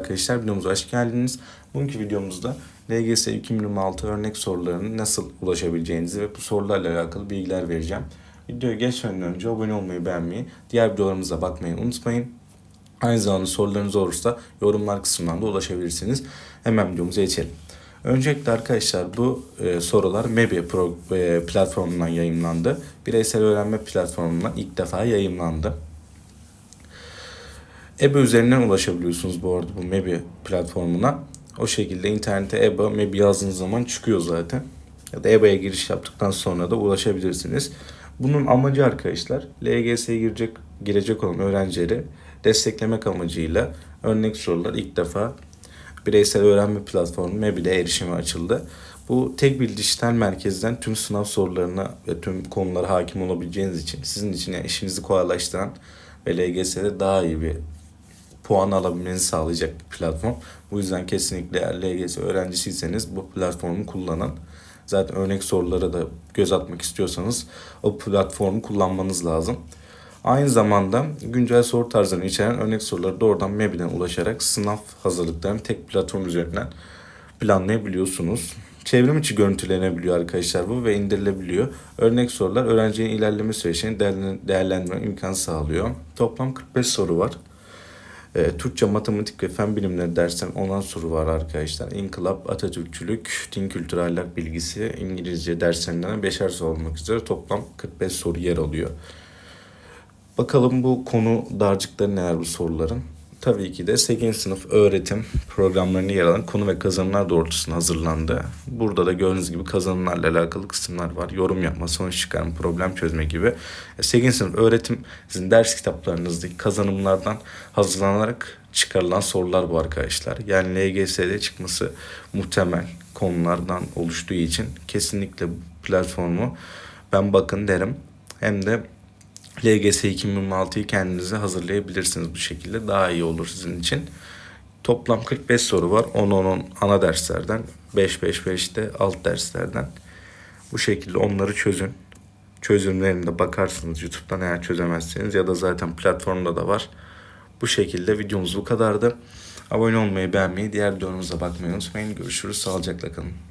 Arkadaşlar videomuza hoş geldiniz. Bugünkü videomuzda LGS 2026 örnek sorularını nasıl ulaşabileceğinizi ve bu sorularla alakalı bilgiler vereceğim. Videoya geçmeden önce abone olmayı, beğenmeyi, diğer videolarımıza bakmayı unutmayın. Aynı zamanda sorularınız olursa yorumlar kısmından da ulaşabilirsiniz. Hemen videomuza geçelim. Öncelikle arkadaşlar bu e, sorular MEBI pro, e, platformundan yayınlandı. Bireysel öğrenme platformundan ilk defa yayınlandı. EBA üzerinden ulaşabiliyorsunuz bu arada bu MEBI platformuna. O şekilde internete EBA, MEBI yazdığınız zaman çıkıyor zaten. Ya da EBA'ya giriş yaptıktan sonra da ulaşabilirsiniz. Bunun amacı arkadaşlar LGS'ye girecek girecek olan öğrencileri desteklemek amacıyla örnek sorular ilk defa bireysel öğrenme platformu MEBI'de erişime açıldı. Bu tek bir dijital merkezden tüm sınav sorularına ve tüm konulara hakim olabileceğiniz için sizin için yani işinizi kolaylaştıran ve LGS'de daha iyi bir puan alabilmenizi sağlayacak bir platform. Bu yüzden kesinlikle eğer LGS öğrencisiyseniz bu platformu kullanın. Zaten örnek sorulara da göz atmak istiyorsanız o platformu kullanmanız lazım. Aynı zamanda güncel soru tarzlarını içeren örnek soruları doğrudan MEB'den ulaşarak sınav hazırlıklarını tek platform üzerinden planlayabiliyorsunuz. Çevrim içi görüntülenebiliyor arkadaşlar bu ve indirilebiliyor. Örnek sorular öğrencinin ilerleme değerlen- değerlendirme imkanı sağlıyor. Toplam 45 soru var. E, Türkçe, matematik ve fen bilimleri dersten 10'an soru var arkadaşlar. İnkılap, Atatürkçülük, din kültürü ahlak bilgisi, İngilizce derslerinden 5'er soru olmak üzere toplam 45 soru yer alıyor. Bakalım bu konu dağarcıkları neler bu soruların. Tabii ki de 8. sınıf öğretim programlarında yer alan konu ve kazanımlar doğrultusunda hazırlandı. Burada da gördüğünüz gibi kazanımlarla alakalı kısımlar var. Yorum yapma, sonuç çıkarma, problem çözme gibi. 8. sınıf öğretim sizin ders kitaplarınızdaki kazanımlardan hazırlanarak çıkarılan sorular bu arkadaşlar. Yani LGS'de çıkması muhtemel konulardan oluştuğu için kesinlikle bu platformu ben bakın derim. Hem de LGS 2026'yı kendinize hazırlayabilirsiniz bu şekilde. Daha iyi olur sizin için. Toplam 45 soru var. 10-10 ana derslerden, 5-5-5 de alt derslerden. Bu şekilde onları çözün. Çözümlerine bakarsınız YouTube'dan eğer çözemezseniz ya da zaten platformda da var. Bu şekilde videomuz bu kadardı. Abone olmayı, beğenmeyi, diğer videolarımıza bakmayı unutmayın. Görüşürüz. Sağlıcakla kalın.